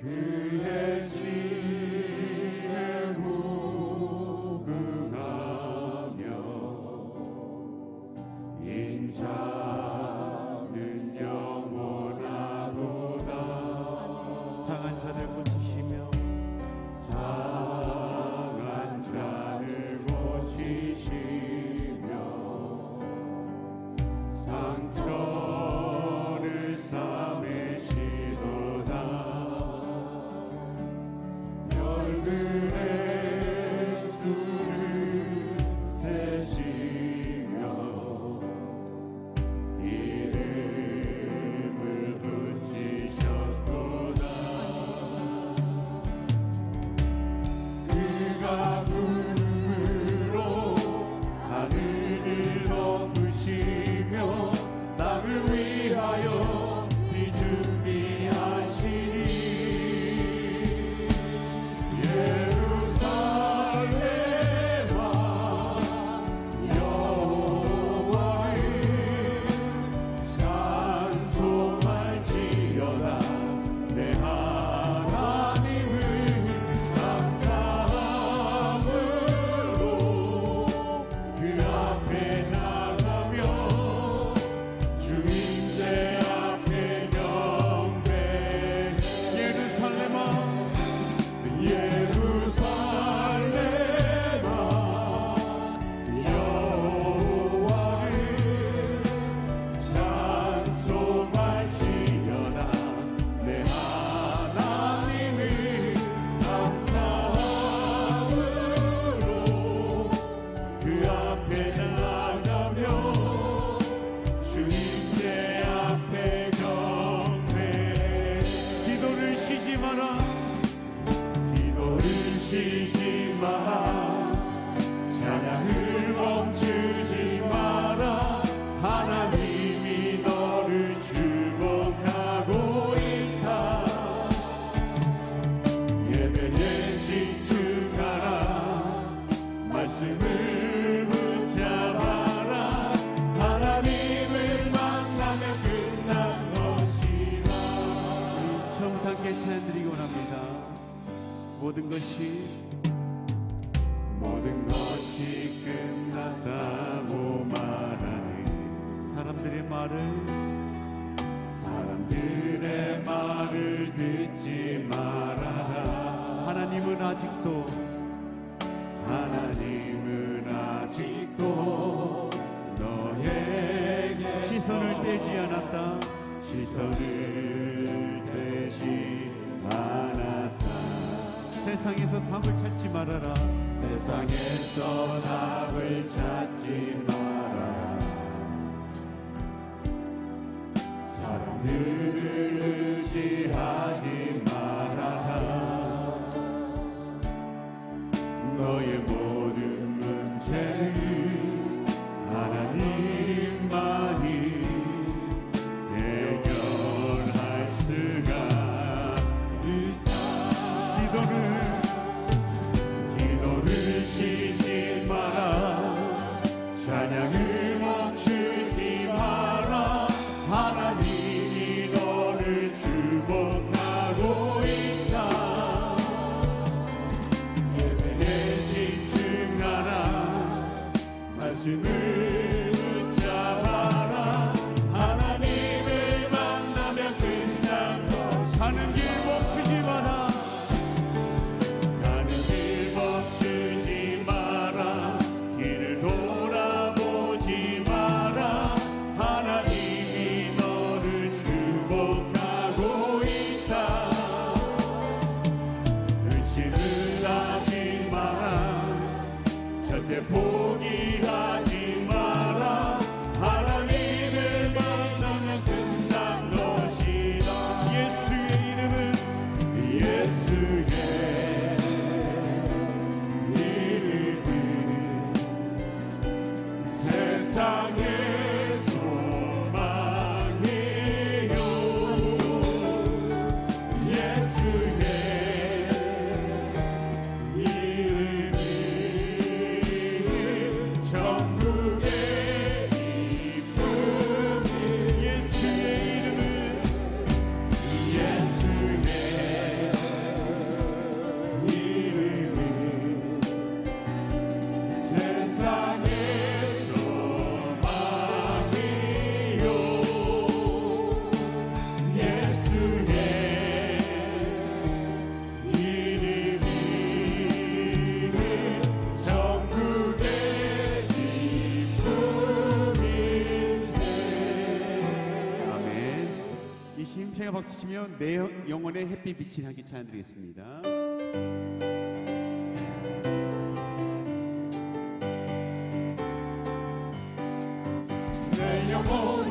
King. 아직도 하나님은 아직도 너에게 시선을 떼지 않았다. 시선을 떼지 않았다. 세상에서 답을 찾지 말아라. 세상에서 답을 찾지 말아라. 사람들 박수 치며 내 영혼의 햇빛 비친 한기 찬양드리겠습니다. 내 영혼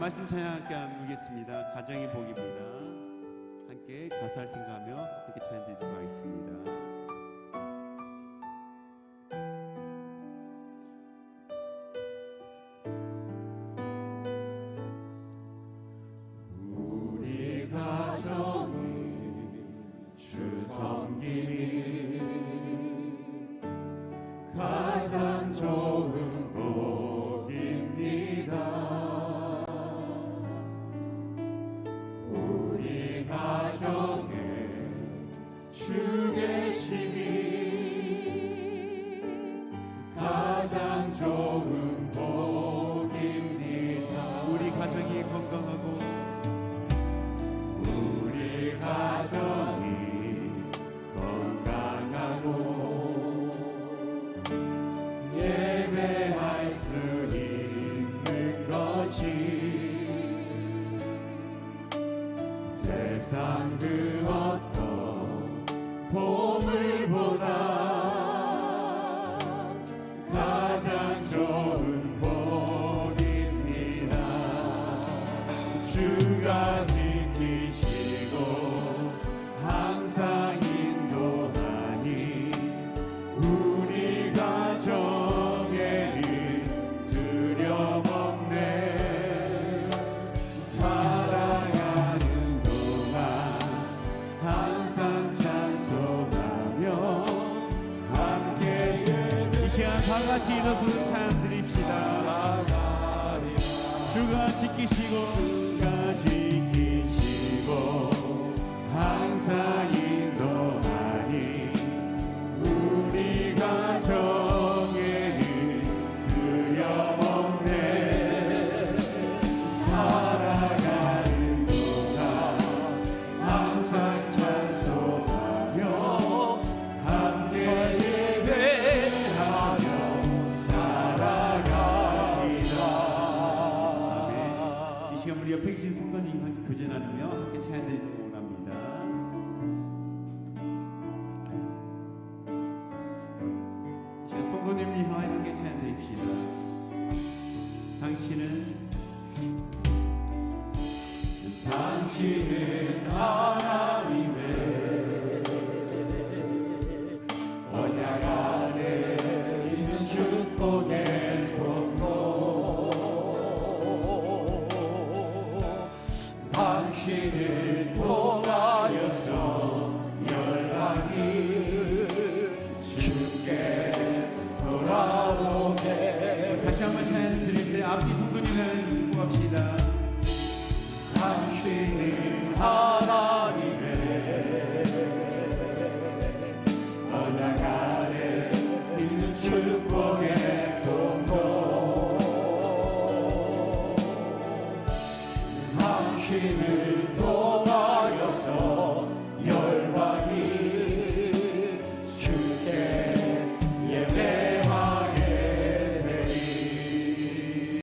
말씀 찬양 함께 하겠습니다. 가정의 복입니다. 함께 가사를 생각하며 함께 찬양 드리도록 하겠습니다. 주가 지키시고 항상 인도하니 우리가 정해를 두려워 없네. 살아가는 동안 항상 찬송하며 함께 이 시간 다 같이 일어서는 사람들 주가 지키시고 주가 지키시고 항상 인도하니 우리가 저 성도님을 향하여 함께 찬양드립시다. 당신은 당신은 하나님의 언약 안에 있는 축복의 통로 당신을 통